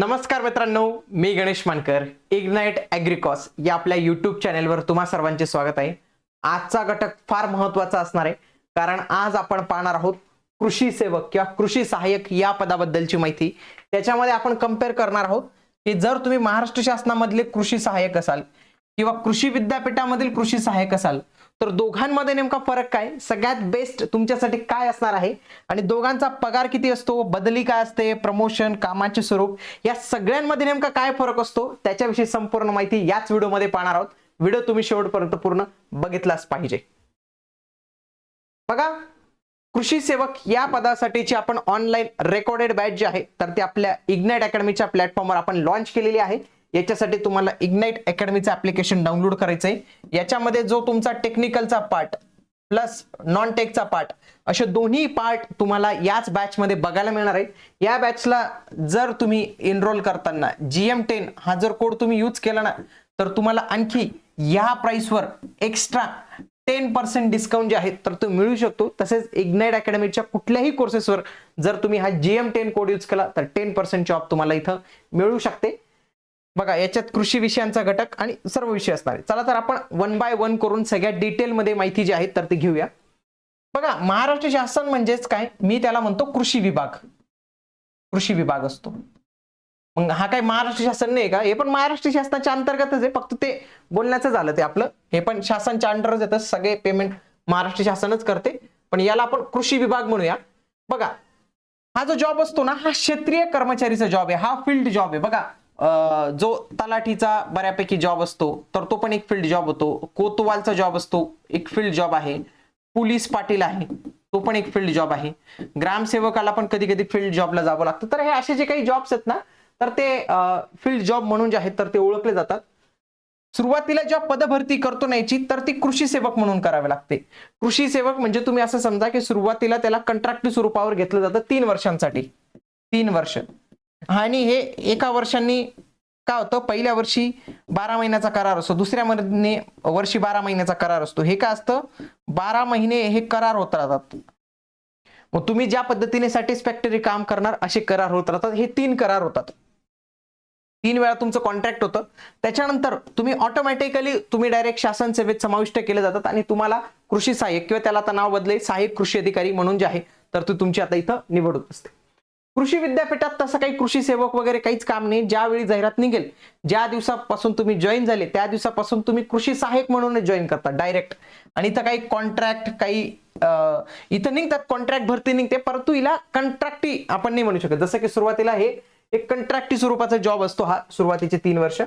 नमस्कार मित्रांनो मी गणेश मानकर इग्नाइट ॲग्रिकॉस या आपल्या यूट्यूब चॅनेलवर तुम्हा सर्वांचे स्वागत आहे. आजचा घटक फार महत्त्वाचा असणार आहे कारण आज आपण पाहणार आहोत कृषी सेवक किंवा कृषी सहाय्यक या पदाबद्दलची माहिती. त्याच्यामध्ये आपण कंपेअर करणार आहोत की जर तुम्ही महाराष्ट्र शासनामधले कृषी सहाय्यक असाल किंवा कृषी विद्यापीठामधील कृषी सहाय्यक असाल तर दोघांमध्ये नेमका फरक काय? सगळ्यात बेस्ट तुमच्यासाठी काय असणार आहे? आणि दोघांचा पगार किती असतो? बदली काय असते? प्रमोशन कामाचे स्वरूप? या सगळ्यांमध्ये नेमका काय फरक असतो? त्याच्याविषयी संपूर्ण माहिती याच व्हिडिओमध्ये पाहणार आहोत. व्हिडिओ तुम्ही शेवटपर्यंत पूर्ण बघितलाच पाहिजे. बघा कृषी सेवक या पदासाठीची आपण ऑनलाईन रेकॉर्डेड बॅच जी आहे तर ती आपल्या इग्नाइट अकॅडमीच्या प्लॅटफॉर्मवर आपण लॉन्च केलेली आहे. याच्यासाठी तुम्हाला इग्नाइट अकॅडमीचं ऍप्लिकेशन डाउनलोड करायचं आहे याच्यामध्ये जो तुमचा टेक्निकलचा पार्ट प्लस नॉन टेकचा पार्ट असे दोन्ही पार्ट तुम्हाला याच बॅचमध्ये बघायला मिळणार आहे. या बॅचला जर तुम्ही एनरोल करताना जी एम टेन हा जर कोड तुम्ही यूज केला ना तर तुम्हाला आणखी या प्राइसवर एक्स्ट्रा टेन पर्सेंट डिस्काउंट जे आहे तर तो मिळू शकतो. तसेच इग्नाइट अकॅडमीच्या कुठल्याही कोर्सेसवर जर तुम्ही हा G M ten code use केला तर टेन पर्सेंट जॉब तुम्हाला इथं मिळू शकते. बघा याच्यात कृषी विषयांचा घटक आणि सर्व विषय असणार आहे चला तर आपण वन बाय वन करून सगळ्या डिटेलमध्ये माहिती जी आहे तर ती घेऊया. बघा महाराष्ट्र शासन म्हणजेच काय? मी त्याला म्हणतो कृषी विभाग. कृषी विभाग असतो. मग हा काय महाराष्ट्र शासन नाही का? हे पण महाराष्ट्र शासनाच्या अंतर्गतच आहे. फक्त ते बोलण्याचं झालं ते आपलं. हे पण शासनच्या अंडरच येतं. सगळे पेमेंट महाराष्ट्र शासनच करते. पण याला आपण कृषी विभाग म्हणूया. बघा हा जो जॉब असतो ना हा क्षेत्रीय कर्मचारीचा जॉब आहे. हा फील्ड जॉब आहे. बघा जो तलाठीचा बऱ्यापैकी जॉब असतो तर तो पण एक फील्ड जॉब होतो. कोतवालचा जॉब असतो एक फील्ड जॉब आहे. पोलीस पाटील आहे तो पण एक फील्ड जॉब आहे. ग्रामसेवकाला पण कधी कधी फील्ड जॉबला जावं लागतं. तर हे असे जे काही जॉब्स आहेत ना तर ते फील्ड जॉब म्हणून जे आहेत तर ते ओळखले जातात. सुरुवातीला जेव्हा पदभरती करतो नाहीची तर ती कृषी सेवक म्हणून करावी लागते. कृषी सेवक म्हणजे तुम्ही असं समजा की सुरुवातीला त्याला कंट्रॅक्ट स्वरूपावर घेतलं जातं तीन वर्षांसाठी. तीन वर्ष. आणि हे एका वर्षांनी काय होतं? पहिल्या वर्षी बारा महिन्याचा करार असतो. दुसऱ्या महिने वर्षी बारा महिन्याचा करार असतो. हे काय असतं? बारा महिने हे करार होत राहतात. मग तुम्ही ज्या पद्धतीने सॅटिस्फॅक्टरी काम करणार असे करार होत राहतात. हे तीन करार होतात. तीन वेळा तुमचं कॉन्ट्रॅक्ट होतं. त्याच्यानंतर तुम्ही ऑटोमॅटिकली तुम्ही डायरेक्ट शासन सेवेत समाविष्ट केले जातात आणि तुम्हाला कृषी सहाय्यक किंवा त्याला आता नाव बदले सहाय्यक कृषी अधिकारी म्हणून जे आहे तर ती तुमची आता इथं निवडून असते. कृषी विद्यापीठात तसं काही कृषी सेवक वगैरे काहीच काम नाही. ज्यावेळी जाहिरात निघेल ज्या दिवसापासून तुम्ही जॉईन झाले त्या दिवसापासून तुम्ही कृषी सहाय्यक म्हणून जॉईन करता डायरेक्ट आणि इथं काही कॉन्ट्रॅक्ट काही इथं निघतात कॉन्ट्रॅक्ट भरती निघते परंतु हिला कॉन्ट्रॅक्टी आपण नाही म्हणू शकत. जसं की सुरुवातीला हे एक कंट्रॅक्टी स्वरूपाचा जॉब असतो हा सुरुवातीचे तीन वर्ष.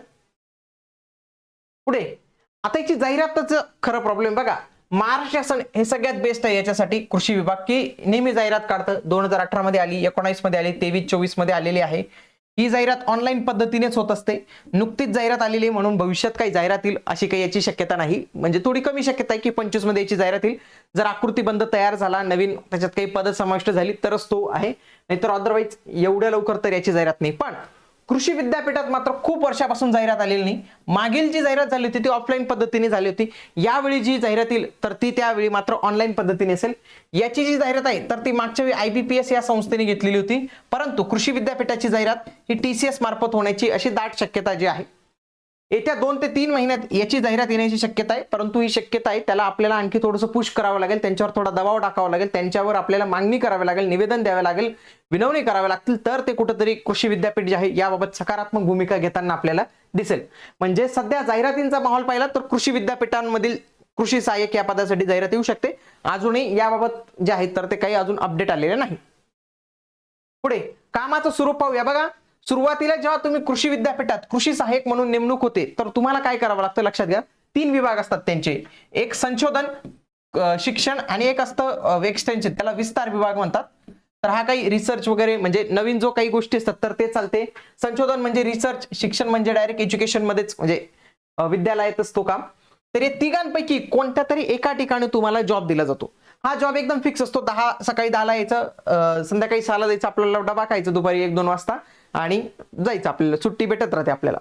पुढे आता याची जाहिरातच खरं प्रॉब्लेम बघा. महाराष्ट्र शासन हे सगळ्यात बेस्ट आहे याच्यासाठी कृषी विभाग. की नेहमी जाहिरात काढतं. दोन हजार अठरा मध्ये आली एकोणावीसमध्ये आली तेवीस चोवीसमध्ये आलेली आहे. ही जाहिरात ऑनलाईन पद्धतीनेच होत असते. नुकतीच जाहिरात आलेली आहे म्हणून भविष्यात काही जाहिरात येईल अशी काही याची शक्यता नाही. म्हणजे थोडी कमी शक्यता आहे की पंचवीसमध्ये याची जाहिरात येईल. जर आकृतीबंध तयार झाला नवीन त्याच्यात काही पद समाविष्ट झाली तरच तो आहे. नाहीतर अदरवाईज एवढ्या लवकर तर याची जाहिरात नाही. पण कृषी विद्यापीठात मात्र खूप वर्षापासून जाहिरात आलेली नाही. मागील जी जाहिरात झाली होती ती ऑफलाईन पद्धतीने झाली होती. यावेळी जी जाहिरात येईल तर ती त्यावेळी मात्र ऑनलाईन पद्धतीने असेल. याची जी जाहिरात आहे तर ती मागच्या वेळी आयबीपीएस या संस्थेने घेतलेली होती. परंतु कृषी विद्यापीठाची जाहिरात ही टीसीएस मार्फत होण्याची अशी दाट शक्यता जी आहे येत्या दोन ते तीन महिन्यात याची जाहिरात येण्याची शक्यता आहे परंतु ही शक्यता आहे त्याला आपल्याला आणखी थोडंसं पुश करावं लागेल त्यांच्यावर थोडा दबाव टाकावा लागेल त्यांच्यावर आपल्याला मागणी करावी लागेल निवेदन द्यावे लागेल विनवणी करावी लागतील तर ते कुठंतरी कृषी विद्यापीठ जे आहे याबाबत सकारात्मक भूमिका घेताना आपल्याला दिसेल. म्हणजे सध्या जाहिरातींचा माहोल पाहिला तर कृषी विद्यापीठांमधील कृषी सहाय्यक या पदासाठी जाहिरात येऊ शकते. अजूनही याबाबत जे आहेत तर ते काही अजून अपडेट आलेले नाही. पुढे कामाचं स्वरूप पाहूया. बघा सुरुवातीला जेव्हा तुम्ही कृषी विद्यापीठात कृषी सहाय्यक म्हणून नेमणूक होते तर तुम्हाला काय करावं लागतं लक्षात घ्या. तीन विभाग असतात त्यांचे. एक संशोधन शिक्षण आणि एक असतं एक्सटेन्शन त्याला विस्तार विभाग म्हणतात. तर हा काही रिसर्च वगैरे म्हणजे नवीन जो काही गोष्टी असतात तर ते चालते. संशोधन म्हणजे रिसर्च शिक्षण म्हणजे डायरेक्ट एज्युकेशन मध्येच म्हणजे विद्यालयात असतो काम. तर या तिघांपैकी कोणत्या तरी एका ठिकाणी तुम्हाला जॉब दिला जातो. हा जॉब एकदम फिक्स असतो. दहा सकाळी दहाला यायचं संध्याकाळी सहाला जायचं आपल्याला डबा खायचं दुपारी एक दोन वाजता. आणि जायचं आपल्याला सुट्टी भेटत राहते आपल्याला.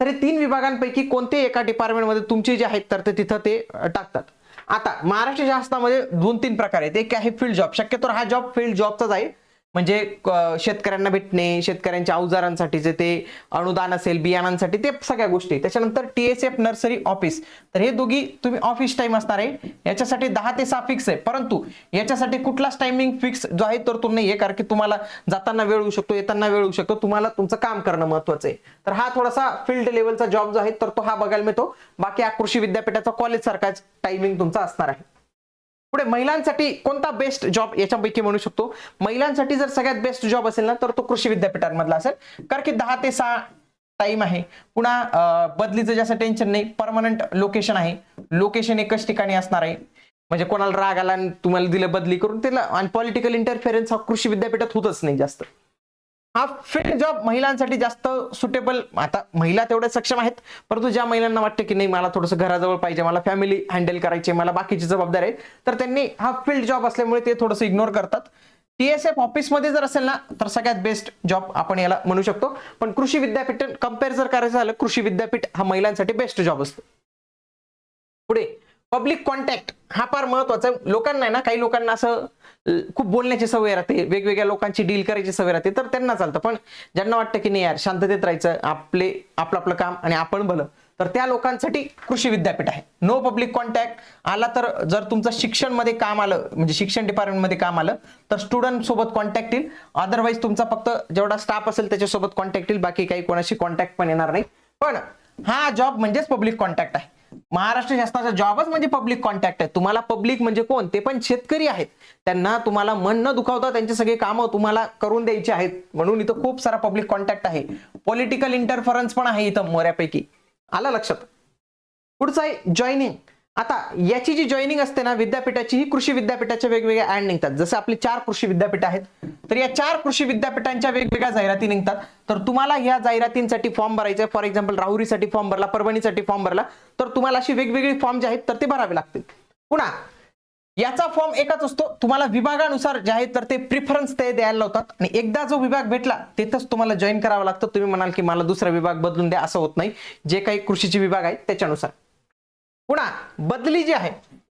तर हे तीन विभागांपैकी कोणते एका डिपार्टमेंटमध्ये तुमचे जे आहेत तर ते तिथं ते टाकतात. आता महाराष्ट्र शासनामध्ये दोन तीन प्रकार आहेत. एक आहे फील्ड जॉब शक्यतो हा जॉब फील्ड जॉबचाच आहे. म्हणजे शेतकऱ्यांना भेटणे शेतकऱ्यांच्या अवजारांसाठीचे ते अनुदान असेल बियाणांसाठी ते सगळ्या गोष्टी. त्याच्यानंतर T S F nursery office. तर हे दोघी तुम्ही ऑफिस टाइम असणार आहे. याच्यासाठी दहा ते सहा फिक्स आहे. परंतु याच्यासाठी कुठलाच टायमिंग फिक्स जो आहे तर तो नाही आहे कारण की तुम्हाला जाताना वेळ होऊ शकतो येताना वेळ होऊ शकतो. तुम्हाला तुमचं काम करणं महत्वाचं आहे. तर हा थोडासा फील्ड लेवलचा जॉब जो आहे तर तो हा बघायला मिळतो. बाकी हा कृषी विद्यापीठाचा कॉलेज सारखाच टायमिंग तुमचा असणार आहे. पुढे महिलांसाठी कोणता बेस्ट जॉब याच्यापैकी म्हणू शकतो? महिलांसाठी जर सगळ्यात बेस्ट जॉब असेल ना तर तो कृषी विद्यापीठांमधला असेल. कारण की दहा ते सहा टाइम आहे. पुन्हा बदलीचं जास्त टेन्शन नाही परमनंट लोकेशन आहे. लोकेशन एकच ठिकाणी असणार आहे. म्हणजे कोणाला राग आला आणि तुम्हाला दिलं बदली करून त्याला आणि पॉलिटिकल इंटरफेरन्स हा कृषी विद्यापीठात होतच नाही जास्त. हा फील्ड जॉब महिलांसाठी जास्त सुटेबल आता महिला तेवढ्या सक्षम आहेत परंतु ज्या महिलांना वाटतं की नाही मला थोडंसं घराजवळ पाहिजे मला फॅमिली हँडल करायची मला बाकीची जबाबदारी आहे तर त्यांनी हा फील्ड जॉब असल्यामुळे ते थोडंसं इग्नोर करतात. टीएसएफ ऑफिसमध्ये जर असेल ना तर सगळ्यात बेस्ट जॉब आपण याला म्हणू शकतो. पण कृषी विद्यापीठ कंपेअर जर करायचं झालं कृषी विद्यापीठ हा महिलांसाठी बेस्ट जॉब असतो. पुढे पब्लिक कॉन्टॅक्ट हा फार महत्त्वाचा आहे. लोकांना ना काही लोकांना असं खूप बोलण्याची सवय राहते. वेगवेगळ्या लोकांची डील करायची सवय राहते तर त्यांना चालतं. पण ज्यांना वाटतं की नाही यार शांततेत राहायचं आपले आपलं आपलं काम आणि आपण भलं तर त्या लोकांसाठी कृषी विद्यापीठ आहे. नो पब्लिक कॉन्टॅक्ट आला तर जर तुमचं शिक्षणमध्ये काम आलं म्हणजे शिक्षण डिपार्टमेंटमध्ये काम आलं तर स्टुडंट सोबत कॉन्टॅक्ट येईल. अदरवाईज तुमचा फक्त जेवढा स्टाफ असेल त्याच्यासोबत कॉन्टॅक्ट येईल. बाकी काही कोणाशी कॉन्टॅक्ट पण येणार नाही. पण हा जॉब म्हणजेच पब्लिक कॉन्टॅक्ट आहे. महाराष्ट्र शासनाचा जॉबच म्हणजे पब्लिक कॉन्टॅक्ट आहे. तुम्हाला पब्लिक म्हणजे कोण? ते पण शेतकरी आहेत. त्यांना तुम्हाला मन न दुखावता त्यांचे सगळे कामं तुम्हाला करून द्यायची आहेत. म्हणून इथं खूप सारा पब्लिक कॉन्टॅक्ट आहे. पॉलिटिकल इंटरफरन्स पण आहे इथं मोऱ्यापैकी आलं लक्षात? पुढचं आहे जॉईनिंग आता याची जी जॉईनिंग असते ना विद्यापीठाची ही कृषी विद्यापीठाच्या वेगवेगळ्या ऍड निघतात. जसं आपली चार कृषी विद्यापीठ आहेत तर या चार कृषी विद्यापीठांच्या वेगवेगळ्या जाहिराती निघतात. तर तुम्हाला या जाहिरातींसाठी फॉर्म भरायचा फॉर एक्झाम्पल राहुरीसाठी फॉर्म भरला परभणीसाठी फॉर्म भरला तर तुम्हाला अशी वेगवेगळी फॉर्म जे आहेत तर ते भरावे लागतील. पुन्हा याचा फॉर्म एकच असतो. तुम्हाला विभागानुसार जे आहे तर ते प्रिफरन्स ते द्यायला लावतात. आणि एकदा जो विभाग भेटला तिथंच तुम्हाला जॉईन करावं लागतं. तुम्ही म्हणाल की मला दुसरा विभाग बदलून द्या. असं होत नाही. जे काही कृषीचे विभाग आहेत त्याच्यानुसार. पुन्हा बदली जी आहे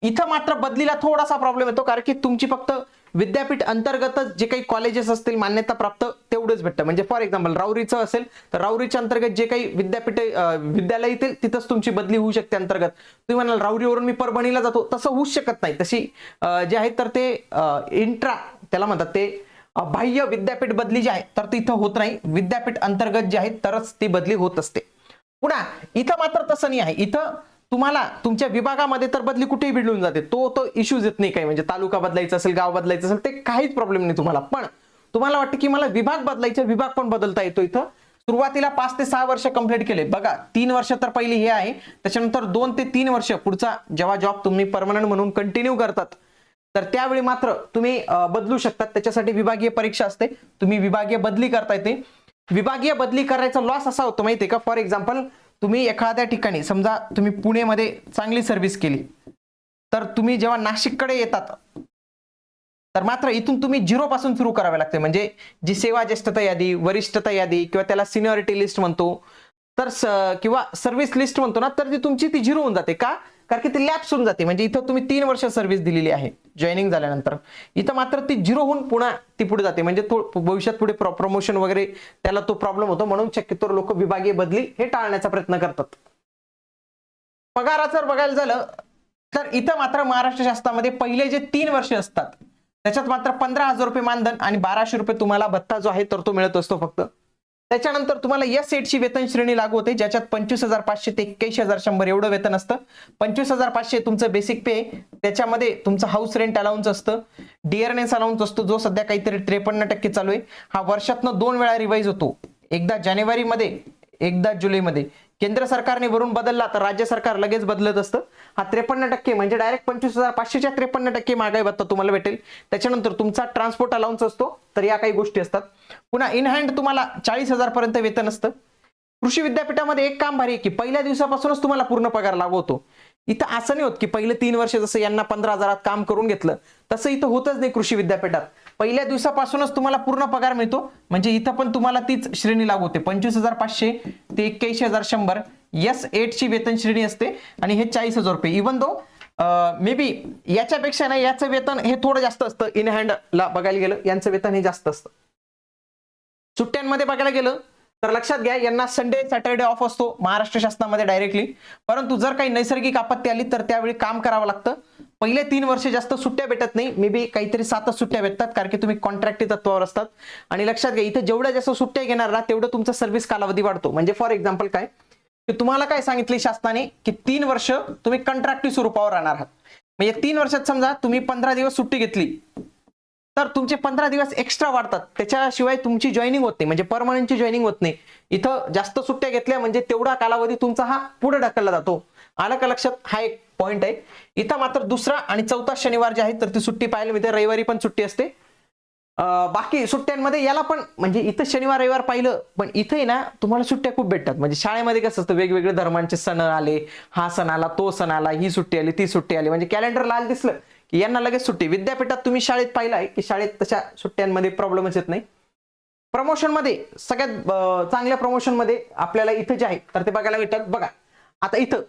इथं मात्र बदलीला थोडासा प्रॉब्लेम येतो कारण की तुमची फक्त विद्यापीठ अंतर्गतच जे काही कॉलेजेस असतील मान्यता प्राप्त तेवढंच भेटतं. म्हणजे फॉर एक्झाम्पल राऊरीचं असेल तर राऊरीच्या अंतर्गत जे काही विद्यापीठ विद्यालय येतील तिथंच तुमची बदली होऊ शकते अंतर्गत. तुम्ही म्हणाल राऊरीवरून मी परभणीला जातो तसं होऊच शकत नाही. तशी जे आहे तर ते इंट्रा त्याला म्हणतात ते बाह्य विद्यापीठ बदली जी आहे तर ती इथं होत नाही. विद्यापीठ अंतर्गत जे आहे तरच ती बदली होत असते. पुन्हा इथं मात्र तसं नाही आहे. इथं तुम्हाला तुमच्या विभागामध्ये तर बदली कुठेही बिडलून जाते. तो तो इश्यूज येत नाही काही. म्हणजे तालुका बदलायचा असेल गाव बदलायचं असेल ते काहीच प्रॉब्लेम नाही तुम्हाला. पण तुम्हाला वाटतं की मला विभाग बदलायचा विभाग पण बदलता येतो इथं? सुरुवातीला पाच ते सहा वर्ष कंप्लीट केले. बघा तीन वर्ष तर पहिली हे आहे. त्याच्यानंतर दोन ते तीन वर्ष पुढचा जेव्हा जॉब तुम्ही परमनंट म्हणून कंटिन्यू करतात तर त्यावेळी मात्र तुम्ही बदलू शकतात. त्याच्यासाठी विभागीय परीक्षा असते. तुम्ही विभागीय बदली करता येते. विभागीय बदली करायचा लॉस असा होतो माहितीये का? फॉर एक्झाम्पल तुम्ही एखाद्या ठिकाणी समजा तुम्ही पुणेमध्ये चांगली सर्व्हिस केली तर तुम्ही जेव्हा नाशिककडे येतात तर मात्र इथून तुम्ही झिरो पासून सुरू करावे लागते. म्हणजे जी सेवा ज्येष्ठता यादी वरिष्ठता यादी किंवा त्याला सिनियॉरिटी लिस्ट म्हणतो तर स- किंवा सर्व्हिस लिस्ट म्हणतो ना तर ती तुमची ती झिरो होऊन जाते. का? कारण की ती लॅप्स होऊन जाते. म्हणजे इथं तुम्ही तीन वर्ष सर्व्हिस दिलेली आहे जॉईनिंग झाल्यानंतर. इथं मात्र ती झिरो होऊन पुन्हा ती पुढे जाते. म्हणजे तो भविष्यात पुढे प्रमोशन वगैरे त्याला तो प्रॉब्लेम होतो. म्हणून शक्यतो लोक विभागीय बदली हे टाळण्याचा प्रयत्न करतात. पगाराचं जर बघायला झालं तर इथं मात्र महाराष्ट्र शासनामध्ये पहिले जे तीन वर्ष असतात त्याच्यात मात्र पंधरा हजार रुपये मानधन आणि बाराशे रुपये तुम्हाला भत्ता जो आहे तर तो मिळत असतो फक्त. त्याच्यानंतर तुम्हाला या सेटची वेतन श्रेणी लागू होते ज्याच्यात पंचवीस हजार पाचशे ते एक्क्याऐंशी हजार शंभर एवढं वेतन असतं. पंचवीस हजार पाचशे तुमचं बेसिक पे त्याच्यामध्ये तुमचं हाऊस रेंट अलाउन्स असतं. डिअरनेस अलाउन्स असतो जो सध्या काहीतरी त्रेपन्न टक्के चालू आहे. हा वर्षातनं दोन वेळा रिवाईज होतो. एकदा जानेवारीमध्ये एकदा जुलैमध्ये. केंद्र सरकारने वरून बदलला तर राज्य सरकार लगेच बदलत असतं. हा त्रेपन्न टक्के म्हणजे डायरेक्ट पंचवीस हजार पाचशेच्या त्रेपन्न टक्के महागाई भत्ता तुम्हाला भेटेल. त्याच्यानंतर तुमचा ट्रान्सपोर्ट अलाउन्स असतो तर या काही गोष्टी असतात. पुन्हा इन हँड तुम्हाला चाळीस हजार पर्यंत वेतन असतं. कृषी विद्यापीठामध्ये एक काम भारी आहे की पहिल्या दिवसापासूनच तुम्हाला पूर्ण पगार लागू होतो. इथं असं नाही होत की पहिले तीन वर्ष जसं यांना पंधरा हजारात काम करून घेतलं तसं इथं होतच नाही कृषी विद्यापीठात. पहिल्या दिवसापासूनच तुम्हाला पूर्ण पगार मिळतो. म्हणजे इथं पण तुम्हाला तीच श्रेणी लागू होते. पंचवीस हजार पाचशे ते एक्क्याऐंशी हजार शंभर. एस एट ची वेतन श्रेणी असते आणि हे चाळीस हजार रुपये. इवन दो मे बी याच्यापेक्षा ना याचं वेतन हे थोडं जास्त असतं. इन हँडला बघायला गेलं यांचं वेतन हे जास्त असतं. सुट्ट्यांमध्ये बघायला गेलं तर लक्षात घ्या यांना संडे सॅटर्डे ऑफ असतो. महाराष्ट्र शासनामध्ये डायरेक्टली परंतु जर काही नैसर्गिक आपत्ती आली तर त्यावेळी काम करावं लागतं. पहिले तीन वर्ष जास्त सुट्ट्या भेटत नाही. मे बी काहीतरी सातच सुट्ट्या भेटतात कारण की तुम्ही कॉन्ट्रॅक्टी तत्वावर असतात. आणि लक्षात घ्या इथे जेवढ्या जास्त सुट्ट्या घेणार ना तेवढं तुमचा सर्व्हिस कालावधी वाढतो. म्हणजे फॉर एक्झाम्पल काय? की तुम्हाला काय सांगितले शासनाने? की तीन वर्ष तुम्ही कॉन्ट्रॅक्टिव्ह स्वरूपावर राहणार आहात. म्हणजे तीन वर्षात समजा तुम्ही पंधरा दिवस सुट्टी घेतली तर तुमचे पंधरा दिवस एक्स्ट्रा वाढतात. त्याच्याशिवाय तुमची जॉईनिंग होत नाही. म्हणजे परमनंटची जॉईनिंग होत नाही. इथं जास्त सुट्ट्या घेतल्या म्हणजे तेवढा कालावधी तुमचा हा पुढे ढकलला जातो. आलं का लक्षात? हा एक पॉईंट आहे. इथं मात्र दुसरा आणि चौथा शनिवार जे आहे तर ती सुट्टी पाहायला मिळते. रविवारी पण सुट्टी असते. बाकी सुट्ट्यांमध्ये याला पण म्हणजे इथं शनिवार रविवार पाहिलं पण इथे ना तुम्हाला सुट्ट्या खूप भेटतात. म्हणजे शाळेमध्ये कसं असतं वेगवेगळे धर्मांचे सण आले हा सण आला तो सण आला ही सुट्टी आली ती सुट्टी आली. म्हणजे कॅलेंडर लाल दिसलं की यांना लगेच सुट्टी. विद्यापीठात तुम्ही शाळेत पाहिलं की शाळेत तशा सुट्ट्यांमध्ये प्रॉब्लेमच येत नाही? प्रमोशनमध्ये सगळ्यात चांगल्या प्रमोशनमध्ये आपल्याला इथं जे आहे तर ते बघायला भेटतात. बघा आता इथं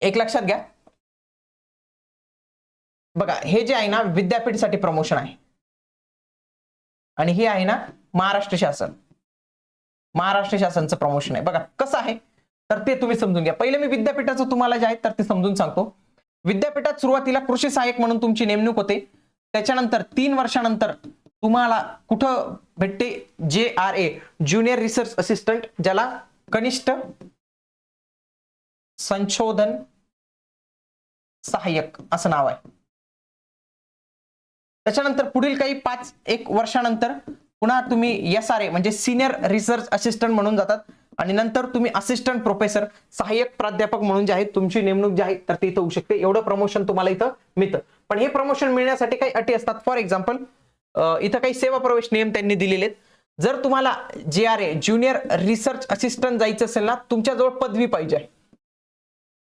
एक लक्षात घ्या. बघा हे जे आहे ना विद्यापीठसाठी प्रमोशन आहे. आणि हे आहे ना महाराष्ट्र शासन. महाराष्ट्र शासनचं प्रमोशन आहे. बघा कसं आहे? तर ते तुम्ही समजून घ्या. पहिले मी विद्यापीठाचं तुम्हाला जे आहे तर ते समजून सांगतो. विद्यापीठात सुरुवातीला कृषी सहाय्यक म्हणून तुमची नेमणूक होते. त्याच्यानंतर तीन वर्षानंतर तुम्हाला कुठं भेटते? J R A junior research assistant ज्याला कनिष्ठ संशोधन सहाय्यक असं नाव आहे. त्याच्यानंतर पुढील काही पाच एक वर्षानंतर पुन्हा तुम्ही एस आर ए म्हणजे सिनियर रिसर्च असिस्टंट म्हणून जातात आणि नंतर तुम्ही असिस्टंट प्रोफेसर सहाय्यक प्राध्यापक म्हणून जे आहे तुमची नेमणूक जी आहे तर ती इथं होऊ शकते. एवढं प्रमोशन तुम्हाला इथं मिळतं. पण हे प्रमोशन मिळण्यासाठी काही अटी असतात. फॉर एक्झाम्पल इथं काही सेवा प्रवेश नियम त्यांनी दिलेले आहेत. जर तुम्हाला J R A junior research assistant जायचं असेल ना तुमच्याजवळ पदवी पाहिजे आहे.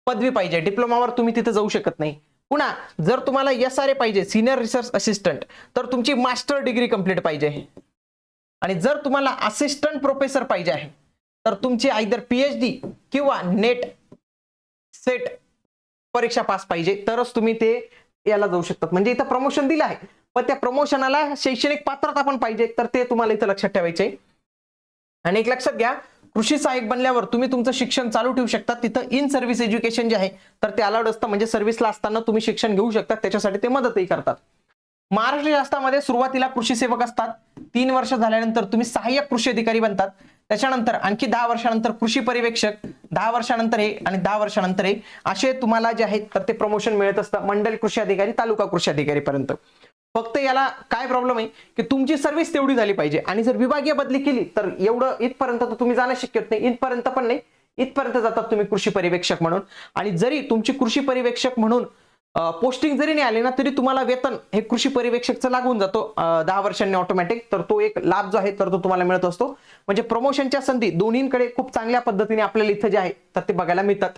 पदवी पाहिजे. डिप्लोमावर तुम्ही तिथे जाऊ शकत नाही. पुन्हा जर तुम्हाला एस आर ए पाहिजे सिनियर रिसर्च असिस्टंट तर तुमची मास्टर डिग्री कंप्लीट पाहिजे. आणि जर तुम्हाला असिस्टंट प्रोफेसर पाहिजे आहे तर तुमची आयदर पीएचडी किंवा नेट सेट परीक्षा पास पाहिजे तरच तुम्ही ते याला जाऊ शकतात. म्हणजे इथं प्रमोशन दिलं आहे. पण त्या प्रमोशनाला शैक्षणिक पात्रता पण पाहिजे तर ते तुम्हाला इथं लक्षात ठेवायचे. आणि एक लक्षात घ्या कृषी सहाय्यक बनल्यावर तुम्ही तुमचं शिक्षण चालू ठेवू शकता. तिथं इन सर्व्हिस एज्युकेशन जे आहे तर ते अलाउड असतं. म्हणजे सर्व्हिसला असताना तुम्ही शिक्षण घेऊ शकता. त्याच्यासाठी ते मदतही करतात. महाराष्ट्र शासनामध्ये सुरुवातीला कृषी सेवक असतात. तीन वर्ष झाल्यानंतर तुम्ही सहाय्यक कृषी अधिकारी बनतात. त्याच्यानंतर आणखी दहा वर्षानंतर कृषी पर्यवेक्षक दहा वर्षानंतर हे आणि दहा वर्षानंतर हे. असे तुम्हाला जे आहेत तर ते प्रमोशन मिळत असतं. मंडल कृषी अधिकारी तालुका कृषी अधिकारी पर्यंत. फक्त याला काय प्रॉब्लेम आहे? की तुमची सर्व्हिस तेवढी झाली पाहिजे. आणि जर विभागीय बदली केली तर एवढं इथपर्यंत तर तुम्ही जाणं शक्य होत नाही. इथपर्यंत पण नाही. इथपर्यंत जातात तुम्ही कृषी पर्यवेक्षक म्हणून. आणि जरी तुमची कृषी पर्यवेक्षक म्हणून पोस्टिंग जरी नाही आली ना तरी तुम्हाला वेतन हे कृषी पर्यवेक्षकचं लागून जातो. दहा वर्षांनी ऑटोमॅटिक तर तो एक लाभ जो आहे तर तो तुम्हाला मिळत असतो. म्हणजे प्रमोशनच्या संधी दोन्हीकडे खूप चांगल्या पद्धतीने आपल्याला इथं जे आहे तर ते बघायला मिळतात.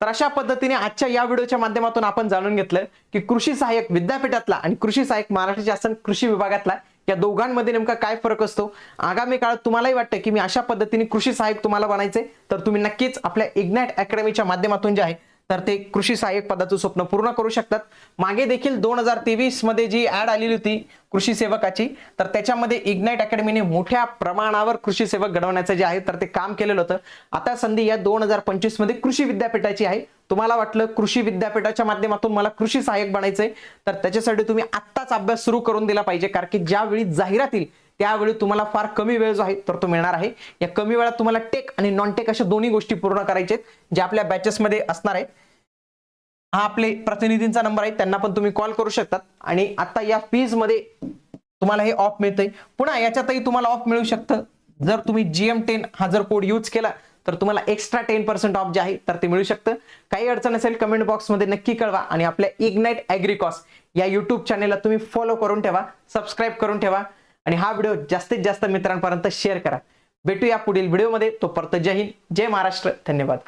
तर अशा पद्धतीने आजच्या या व्हिडिओच्या माध्यमातून आपण जाणून घेतलं की कृषी सहाय्यक विद्यापीठातला आणि कृषी सहाय्यक महाराष्ट्र शासन कृषी विभागातला या दोघांमध्ये नेमका काय फरक असतो? आगामी काळात तुम्हालाही वाटतं की मी अशा पद्धतीने कृषी सहाय्यक तुम्हाला बनायचे तर तुम्ही नक्कीच आपल्या इग्नॅट अकॅडमीच्या माध्यमातून जे आहे तर ते कृषी सहाय्यक पदाचं स्वप्न पूर्ण करू शकतात. मागे देखील दोन हजार तेवीसमध्ये जी ऍड आलेली होती कृषी सेवकाची तर त्याच्यामध्ये इग्नाइट अकॅडमीने मोठ्या प्रमाणावर कृषी सेवक घडवण्याचं जे आहे तर ते काम केलेलं होतं. आता संधी या दोन हजार पंचवीसमध्ये कृषी विद्यापीठाची आहे. तुम्हाला वाटलं कृषी विद्यापीठाच्या माध्यमातून मला कृषी सहाय्यक बनायचंय तर त्याच्यासाठी तुम्ही आत्ताच अभ्यास सुरू करून दिला पाहिजे कारण की ज्यावेळी जाहिरात त्यावेळी तुम्हाला फार कमी वेळ जो आहे तर तो मिळणार आहे. या कमी वेळात तुम्हाला टेक आणि नॉन टेक अशा दोन्ही गोष्टी पूर्ण करायच्या आहेत जे आपल्या बॅचेसमध्ये असणार आहेत हा आपले प्रतिनिधींचा नंबर आहे त्यांना पण तुम्ही कॉल करू शकतात. आणि आता या फीजमध्ये तुम्हाला हे ऑफ मिळतंय. पुन्हा याच्यातही तुम्हाला ऑफ मिळू शकतं. जर तुम्ही जीएम टेन हा जर कोड यूज केला तर तुम्हाला एक्स्ट्रा टेन पर्सेंट ऑफ जे आहे तर ते मिळू शकतं. काही अडचण असेल कमेंट बॉक्समध्ये नक्की कळवा. आणि आपल्या इग्नाइट ॲग्रिकॉस या युट्यूब चॅनेलला तुम्ही फॉलो करून ठेवा सबस्क्राईब करून ठेवा. आणि हा व्हिडिओ जास्तीत जास्त मित्रांपर्यंत शेअर करा. भेटूया पुढील व्हिडिओमध्ये तो जय हिंद जय महाराष्ट्र. धन्यवाद.